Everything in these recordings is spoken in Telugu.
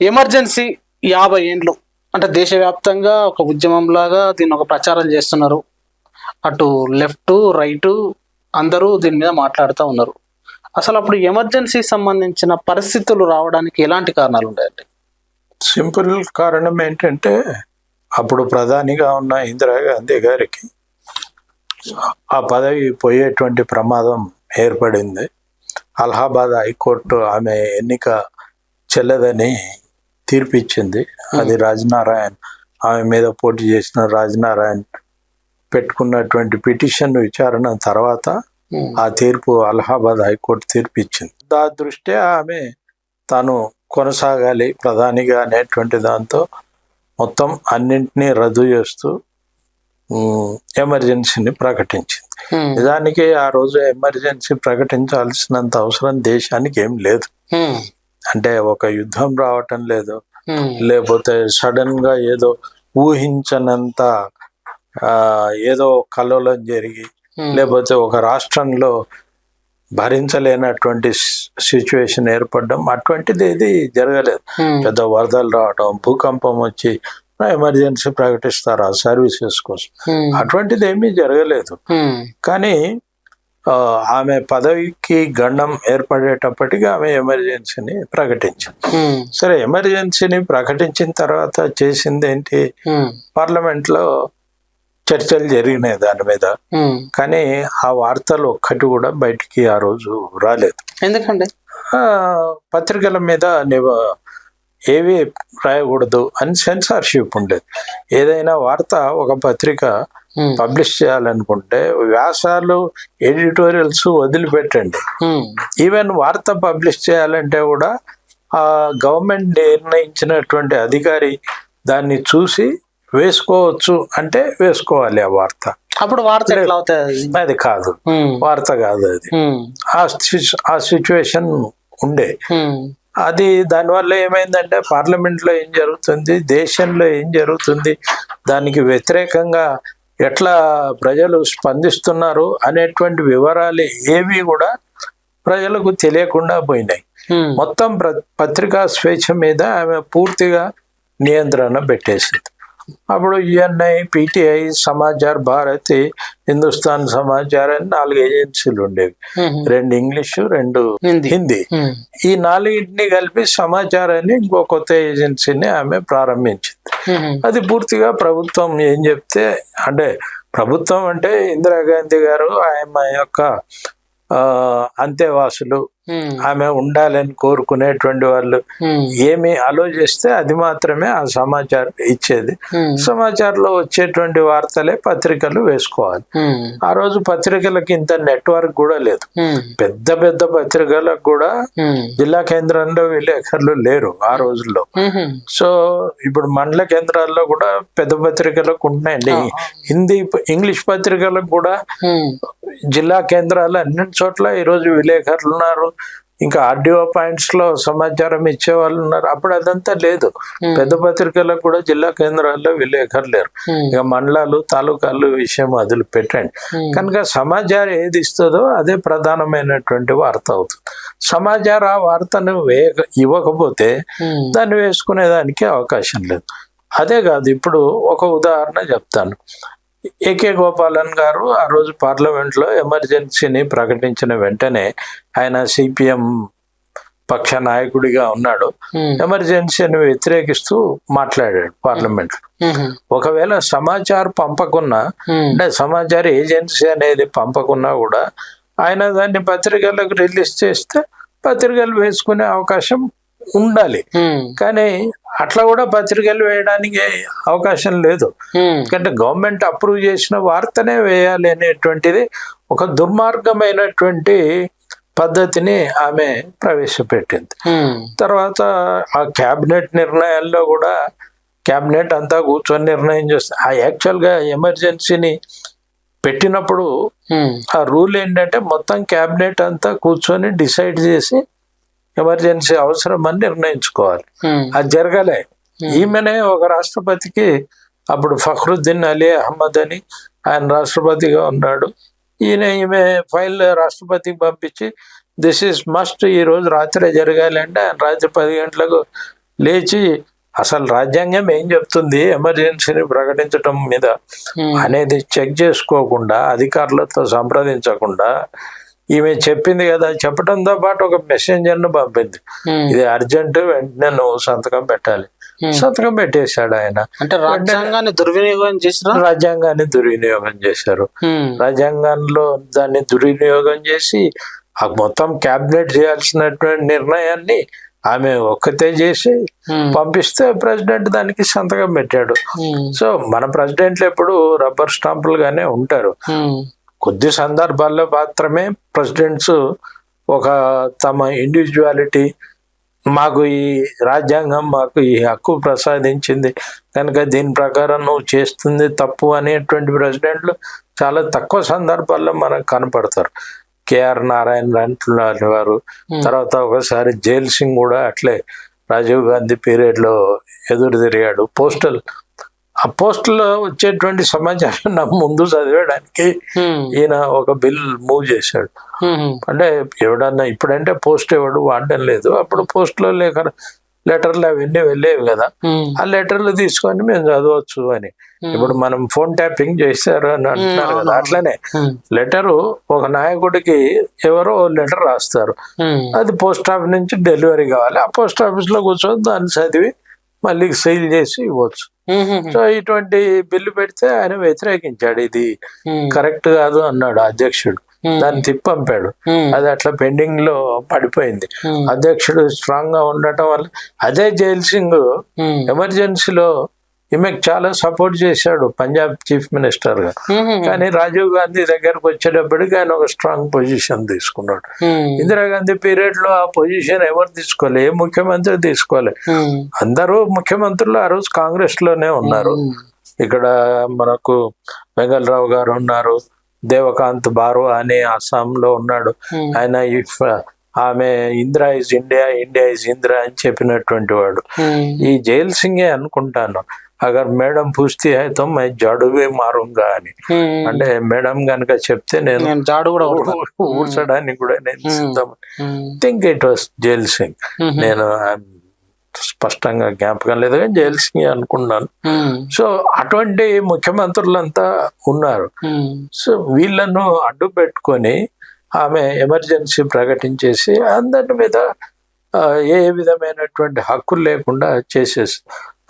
ఎమర్జెన్సీ యాభై ఏండ్లు. అంటే దేశవ్యాప్తంగా ఒక ఉద్యమం లాగా దీన్ని ఒక ప్రచారం చేస్తున్నారు. అటు లెఫ్ట్ రైటు అందరూ దీని మీద మాట్లాడుతూ ఉన్నారు. అసలు అప్పుడు ఎమర్జెన్సీ సంబంధించిన పరిస్థితులు రావడానికి ఎలాంటి కారణాలు ఉన్నాయండి? సింపుల్ కారణం ఏంటంటే అప్పుడు ప్రధానిగా ఉన్న ఇందిరాగాంధీ గారికి ఆ పదవి పోయేటువంటి ప్రమాదం ఏర్పడింది. అలహాబాద్ హైకోర్టు ఆమె ఎన్నిక చెల్లదని తీర్పిచ్చింది. అది రాజనారాయణ్. ఆమె మీద పోటీ చేసిన రాజనారాయణ్ పెట్టుకున్నటువంటి పిటిషన్ విచారణ తర్వాత ఆ తీర్పు అలహాబాద్ హైకోర్టు తీర్పు ఇచ్చింది దా దృష్ట్యా ఆమె తాను కొనసాగాలి ప్రధానిగా అనేటువంటి దాంతో మొత్తం అన్నింటినీ రద్దు చేస్తూ ఎమర్జెన్సీని ప్రకటించింది. హ్మ్. నిజానికి ఆ రోజు ఎమర్జెన్సీ ప్రకటించాల్సినంత అవసరం దేశానికి ఏం లేదు. అంటే ఒక యుద్ధం రావటం లేదు. లేకపోతే సడన్గా ఏదో ఊహించనంత ఏదో కల్లోలం జరిగి. లేకపోతే ఒక రాష్ట్రంలో భరించలేనటువంటి సిచ్యువేషన్ ఏర్పడడం అటువంటిది ఏది జరగలేదు. పెద్ద వరదలు రావడం భూకంపం వచ్చి ఎమర్జెన్సీ ప్రకటిస్తారు ఆ సర్వీసెస్ కోసం. అటువంటిది ఏమీ జరగలేదు. కానీ ఆమె పదవికి గండం ఏర్పడేటప్పటికి ఆమె ఎమర్జెన్సీని ప్రకటించింది. సరే ఎమర్జెన్సీని ప్రకటించిన తర్వాత చేసింది ఏంటి. పార్లమెంట్లో చర్చలు జరిగినాయి దాని మీద. కానీ ఆ వార్తలు ఒక్కటి కూడా బయటికి ఆ రోజు రాలేదు ఎందుకండి ఆ, పత్రికల మీద ఏవి రాయకూడదు అని సెన్సార్షిప్ ఉండేది ఏదైనా వార్త ఒక పత్రిక. పబ్లిష్ చేయాలనుకుంటే వ్యాసాలు ఎడిటోరియల్స్ వదిలిపెట్టండి. ఈవెన్ వార్త పబ్లిష్ చేయాలంటే కూడా ఆ గవర్నమెంట్ నిర్ణయించినటువంటి అధికారి దాన్ని చూసి వేసుకోవచ్చు అంటే వేసుకోవాలి ఆ వార్త అప్పుడు వార్త అది కాదు హ్మ్. వార్త కాదు అది. ఆ సిచు- ఆ సిచ్యువేషన్ ఉండే. అది దానివల్ల ఏమైందంటే పార్లమెంట్లో ఏం జరుగుతుంది దేశంలో ఏం జరుగుతుంది దానికి వ్యతిరేకంగా ఎట్లా ప్రజలు స్పందిస్తున్నారు అనేటువంటి వివరాలు ఏవి కూడా ప్రజలకు తెలియకుండా పోయినాయి. మొత్తం పత్రికా స్వేచ్ఛ మీద ఆమె పూర్తిగా నియంత్రణ పెట్టేసింది అప్పుడు యుఎన్ఐ పిటిఐ సమాచార్ భారతి హిందుస్థాన్ సమాచార్ అని నాలుగు ఏజెన్సీలు ఉండేవి. రెండు ఇంగ్లీషు రెండు హిందీ. ఈ నాలుగింటిని కలిపి సమాచారాన్ని ఇంకో కొత్త ఏజెన్సీని ఆమె ప్రారంభించింది. అది పూర్తిగా ప్రభుత్వం ఏం చెప్తే అంటే ప్రభుత్వం అంటే ఇందిరాగాంధీ గారు ఆయన యొక్క ఆ, అంతేవాసులు ఆమె ఉండాలని కోరుకునేటువంటి వాళ్ళు. ఏమి అలో చేస్తే అది మాత్రమే ఆ సమాచారం ఇచ్చేది. సమాచారంలో వచ్చేటువంటి వార్తలే పత్రికలు వేసుకోవాలి. ఆ రోజు పత్రికలకి ఇంత నెట్వర్క్ కూడా లేదు. పెద్ద పెద్ద పత్రికలకు కూడా. జిల్లా కేంద్రంలో విలేకరులు లేరు ఆ రోజుల్లో. సో ఇప్పుడు మండల కేంద్రాల్లో కూడా పెద్ద పత్రికలకు ఉన్నాయండి హిందీ ఇంగ్లీష్ పత్రికలకు కూడా. జిల్లా కేంద్రాలు అన్ని చోట్ల ఈరోజు విలేకరులు ఉన్నారు ఇంకా ఆర్డిఓ పాయింట్స్లో సమాచారం ఇచ్చే వాళ్ళు ఉన్నారు. అప్పుడు అదంతా లేదు. పెద్ద పత్రికలకు కూడా జిల్లా కేంద్రాల్లో విలేకరులు లేరు. హ్మ్. ఇక మండలాలు తాలూకాలు విషయం వదిలి పెట్టండి. హ్మ్. కనుక సమాచారం ఏది ఇస్తుందో అదే ప్రధానమైనటువంటి వార్త అవుతుంది. సమాచారం ఆ వార్తను వేయ ఇవ్వకపోతే. దాన్ని వేసుకునేదానికి అవకాశం లేదు. అదే కాదు ఇప్పుడు ఒక ఉదాహరణ చెప్తాను. ఏకే గోపాలన్ గారు ఆ రోజు పార్లమెంట్లో ఎమర్జెన్సీని ప్రకటించిన వెంటనే ఆయన సిపిఎం పక్ష నాయకుడిగా ఉన్నాడు. ఎమర్జెన్సీని వ్యతిరేకిస్తూ మాట్లాడాడు పార్లమెంట్. ఒకవేళ సమాచారం పంపకున్నా. అంటే సమాచార ఏజెన్సీ అనేది పంపకున్నా కూడా ఆయన దాన్ని పత్రికలకు రిలీజ్ చేస్తే పత్రికలు వేసుకునే అవకాశం ఉండాలి. కానీ అట్లా కూడా పత్రికలు వేయడానికి అవకాశం లేదు. ఎందుకంటే గవర్నమెంట్ అప్రూవ్ చేసిన వార్తనే వేయాలి అనేటువంటిది ఒక దుర్మార్గమైనటువంటి పద్ధతిని ఆమె ప్రవేశపెట్టింది. తర్వాత ఆ క్యాబినెట్ నిర్ణయాల్లో కూడా క్యాబినెట్ అంతా కూర్చొని నిర్ణయం చేస్తుంది ఆ యాక్చువల్గా ఎమర్జెన్సీని పెట్టినప్పుడు. ఆ రూల్ ఏంటంటే మొత్తం క్యాబినెట్ అంతా కూర్చొని డిసైడ్ చేసి ఎమర్జెన్సీ అవసరం అని నిర్ణయించుకోవాలి. అది జరగలే. ఈమెనే ఒక రాష్ట్రపతికి అప్పుడు ఫఖ్రుద్దీన్ అలీ అహ్మద్ అని ఆయన రాష్ట్రపతిగా ఉన్నాడు. ఈయన ఈమె ఫైల్ రాష్ట్రపతికి పంపించి దిస్ ఇస్ మస్ట్ ఈ రోజు రాత్రే జరగాలి అంటే ఆయన రాత్రి పది గంటలకు లేచి అసలు రాజ్యాంగం ఏం చెప్తుంది ఎమర్జెన్సీని ప్రకటించడం మీద? అనేది చెక్ చేసుకోకుండా అధికారులతో సంప్రదించకుండా ఈమె చెప్పింది కదా చెప్పడంతో పాటు ఒక మెసెంజర్ను పంపింది. ఉమ్, ఇది అర్జెంట్ వెంటనే నువ్వు సంతకం పెట్టాలి. ఉమ్. సంతకం పెట్టేశాడు ఆయన. అంటే రాజ్యాంగాన్ని దుర్వినియోగం చేసిన రాజ్యాంగాన్ని దుర్వినియోగం చేశారు. రాజ్యాంగంలో దాన్ని దుర్వినియోగం చేసి ఆ మొత్తం క్యాబినెట్ చేయాల్సినటువంటి నిర్ణయాన్ని ఆమె ఒక్కతే చేసి పంపిస్తే ప్రెసిడెంట్ దానికి సంతకం పెట్టాడు. సో మన ప్రెసిడెంట్లు ఎప్పుడు రబ్బర్ స్టాంపులుగానే ఉంటారు. కొద్ది సందర్భాల్లో మాత్రమే ప్రెసిడెంట్స్ ఒక తమ ఇండివిజువాలిటీ మాకు ఈ రాజ్యాంగం మాకు ఈ హక్కు ప్రసాదించింది కనుక దీని ప్రకారం నువ్వు చేస్తుంది తప్పు అనేటువంటి ప్రెసిడెంట్లు చాలా తక్కువ సందర్భాల్లో మనకు కనపడతారు. కేఆర్ నారాయణ లాంటి వారు. తర్వాత ఒకసారి జైల్ సింగ్ కూడా అట్లే. రాజీవ్ గాంధీ పీరియడ్లో ఎదురు తిరిగాడు. పోస్టల్ ఆ పోస్టల్లో వచ్చేటువంటి సమాచారం నా ముందు చదివేయడానికి ఈయన ఒక బిల్ మూవ్ చేశాడు. అంటే ఎవడన్నా ఇప్పుడంటే పోస్ట్ ఎవడు వాడడం లేదు. అప్పుడు పోస్ట్లో లేఖ లెటర్లు అవన్నీ వెళ్ళేవి కదా. ఆ లెటర్లు తీసుకొని మేము చదవచ్చు అని. ఇప్పుడు మనం ఫోన్ ట్యాపింగ్ చేశారు అని అంటున్నారు కదా. అట్లనే లెటరు ఒక నాయకుడికి ఎవరో లెటర్ రాస్తారు. అది పోస్ట్ ఆఫీస్ నుంచి డెలివరీ కావాలి. ఆ పోస్ట్ ఆఫీస్లో కూర్చొని దాన్ని చదివి మళ్ళీ సీల్ చేసి ఇవ్వచ్చు. సో ఇటువంటి బిల్లు పెడితే ఆయన వ్యతిరేకించాడు. ఇది కరెక్ట్ కాదు అన్నాడు అధ్యక్షుడు. దాన్ని తిప్పంపాడు. అది అట్లా పెండింగ్లో పడిపోయింది అధ్యక్షుడు స్ట్రాంగ్గా ఉండటం వల్ల అదే జైల్ సింగ్ ఎమర్జెన్సీలో ఈమెకు చాలా సపోర్ట్ చేశాడు పంజాబ్ చీఫ్ మినిస్టర్గా కానీ రాజీవ్ గాంధీ దగ్గరకు వచ్చేటప్పటికి ఆయన ఒక స్ట్రాంగ్ పొజిషన్ తీసుకున్నాడు. ఇందిరాగాంధీ పీరియడ్లో ఆ పొజిషన్ ఎవరు తీసుకోలే ఏ ముఖ్యమంత్రి తీసుకోలే. అందరూ ముఖ్యమంత్రులు ఆ రోజు కాంగ్రెస్లోనే ఉన్నారు ఇక్కడ మనకు వెంగళరావు గారు ఉన్నారు దేవకాంత్ బారో అని అస్సాంలో ఉన్నాడు. ఆయన ఇఫ్ ఆమె Indira is India India is Indira అని చెప్పినటువంటి వాడు. ఈ జైల్ సింగే అనుకుంటాను. అగర్ మేడం పూస్తే అయితే మై జడువే మారుంగా అని. అంటే మేడం గనుక చెప్తే నేను జాడు కూడా. ఊడ్చడానికి కూడా నేను. సిద్ధం. Think it was Zail Singh. నేను స్పష్టంగా జ్ఞాపకం లేదు కానీ జైల్ సింగ్ అనుకున్నాను. సో అటువంటి ముఖ్యమంత్రులంతా ఉన్నారు. సో వీళ్ళను అడ్డు పెట్టుకొని ఆమె ఎమర్జెన్సీ ప్రకటించేసి అందరి మీద ఏ విధమైనటువంటి హక్కులు లేకుండా చేసేసి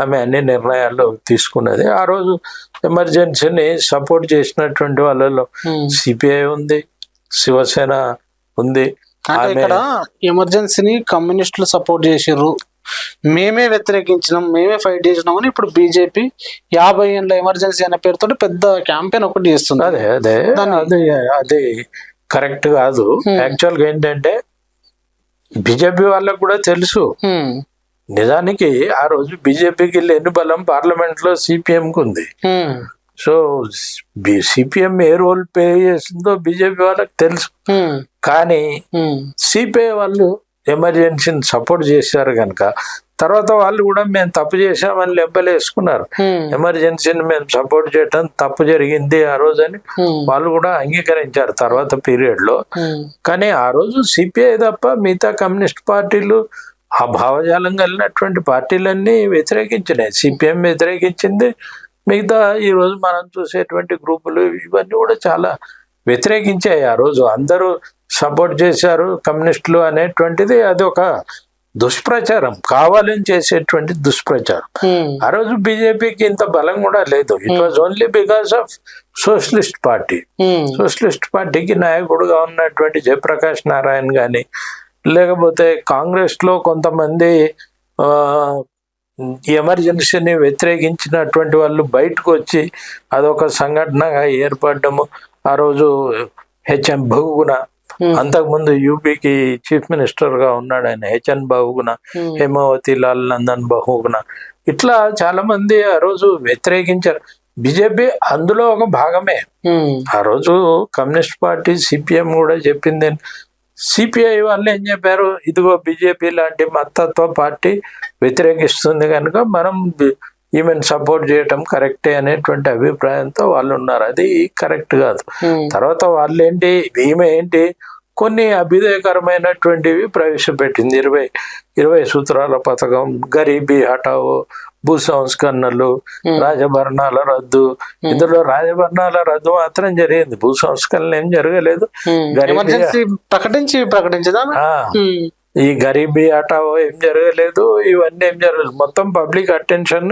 ఆమె అన్ని నిర్ణయాలు తీసుకున్నది. ఆ రోజు ఎమర్జెన్సీని సపోర్ట్ చేసినటువంటి వాళ్ళలో. సిపిఐ ఉంది శివసేన ఉంది ఇక్కడ ఎమర్జెన్సీని కమ్యూనిస్టులు సపోర్ట్ చేసిర్రు. మేమే వ్యతిరేకించినాం మేమే ఫైట్ చేసినాం అని ఇప్పుడు బీజేపీ యాభై ఏళ్ళ ఎమర్జెన్సీ అనే పేరుతో పెద్ద క్యాంపెయిన్ ఒకటి చేస్తుంది. అదే అదే అది అది కరెక్ట్ కాదు. యాక్చువల్గా ఏంటంటే బీజేపీ వాళ్ళకు కూడా తెలుసు. నిజానికి ఆ రోజు బీజేపీకి లేని బలం పార్లమెంట్లో సిపిఎం కు ఉంది సో సిపిఎం ఏ రోల్ ప్లే చేసిందో బీజేపీ వాళ్ళకి తెలుసు. కానీ సిపిఐ వాళ్ళు ఎమర్జెన్సీని సపోర్ట్ చేశారు కనుక తర్వాత వాళ్ళు కూడా మేము తప్పు చేశామని లెబ్బలేసుకున్నారు ఉమ్, ఎమర్జెన్సీని మేము సపోర్ట్ చేయటం తప్పు జరిగింది ఆ రోజు అని వాళ్ళు కూడా అంగీకరించారు తర్వాత పీరియడ్లో కానీ ఆ రోజు సిపిఐ తప్ప మిగతా కమ్యూనిస్ట్ పార్టీలు ఆ భావజాలం కలిగినటువంటి పార్టీలన్నీ వ్యతిరేకించినాయి. సిపిఎం వ్యతిరేకించింది. మిగతా ఈ రోజు మనం చూసేటువంటి గ్రూపులు ఇవన్నీ కూడా చాలా వ్యతిరేకించాయి ఆ రోజు. అందరూ సపోర్ట్ చేశారు కమ్యూనిస్టులు అనేటువంటిది. అది ఒక దుష్ప్రచారం. కావాలని చేసేటువంటి దుష్ప్రచారం. ఆ రోజు బీజేపీకి ఇంత బలం కూడా లేదు. It was only because of socialist party socialist పార్టీకి నాయకుడుగా ఉన్నటువంటి జయప్రకాష్ నారాయణ కానీ లేకపోతే కాంగ్రెస్లో కొంతమంది ఎమర్జెన్సీని వ్యతిరేకించినటువంటి వాళ్ళు బయటకు వచ్చి అదొక సంఘటనగా ఏర్పడము ఆ రోజు హెచ్ఎం బహుగుణ అంతకుముందు యూపీకి చీఫ్ మినిస్టర్గా ఉన్నాడు ఆయన హెచ్ఎన్ బహుగుణ హేమావతి లాల్ నందన్ బహుగుణ. ఇట్లా చాలా మంది ఆ రోజు వ్యతిరేకించారు. బీజేపీ అందులో ఒక భాగమే. ఆ రోజు కమ్యూనిస్ట్ పార్టీ సిపిఎం కూడా చెప్పింది సిపిఐ వాళ్ళు ఏం చెప్పారు? ఇదిగో బీజేపీ లాంటి మతత్వ పార్టీ వ్యతిరేకిస్తుంది కనుక మనం ఈమెను సపోర్ట్ చేయటం కరెక్టే అనేటువంటి అభిప్రాయంతో వాళ్ళు ఉన్నారు. అది కరెక్ట్ కాదు. తర్వాత వాళ్ళు ఏంటి ఈమె ఏంటి? కొన్ని అభ్యుదయకరమైనటువంటివి ప్రవేశపెట్టింది. ఇరవై ఇరవై సూత్రాల పథకం గరీబీ హఠావో భూ సంస్కరణలు రాజభరణాల రద్దు. ఇందులో రాజభరణాల రద్దు మాత్రం జరిగింది. భూ సంస్కరణలు ఏం జరగలేదు. ప్రకటించి ప్రకటించదా? ఈ గరీబీ హఠావో ఏం జరగలేదు. ఇవన్నీ ఏం జరగలేదు. మొత్తం పబ్లిక్ అటెన్షన్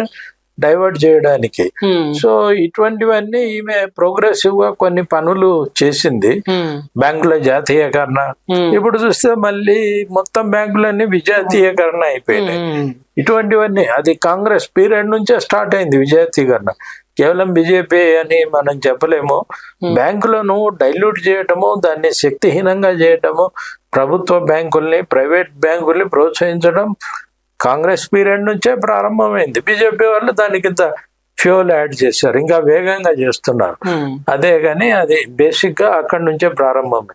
డైవర్ట్ చేయడానికి. సో ఇటువంటివన్నీ ఈమె ప్రోగ్రెసివ్గా కొన్ని పనులు చేసింది. బ్యాంకుల జాతీయకరణ. ఇప్పుడు చూస్తే మళ్ళీ మొత్తం బ్యాంకులన్నీ విజాతీయకరణ అయిపోయినాయి. ఇటువంటివన్నీ అది కాంగ్రెస్ పీరియడ్ నుంచే స్టార్ట్ అయింది విజాతీకరణ కేవలం బీజేపీ అని మనం చెప్పలేము. బ్యాంకులను డైల్యూట్ చేయటము దాన్ని శక్తిహీనంగా చేయటము ప్రభుత్వ బ్యాంకుల్ని ప్రైవేట్ బ్యాంకుల్ని ప్రోత్సహించడం కాంగ్రెస్ పీరియడ్ నుంచే ప్రారంభమైంది. బీజేపీ వాళ్ళు దానికి ఇంత ఫ్యూల్ యాడ్ చేశారు. ఇంకా వేగంగా చేస్తున్నారు. అదే కానీ అది బేసిక్గా అక్కడి నుంచే ప్రారంభమైంది.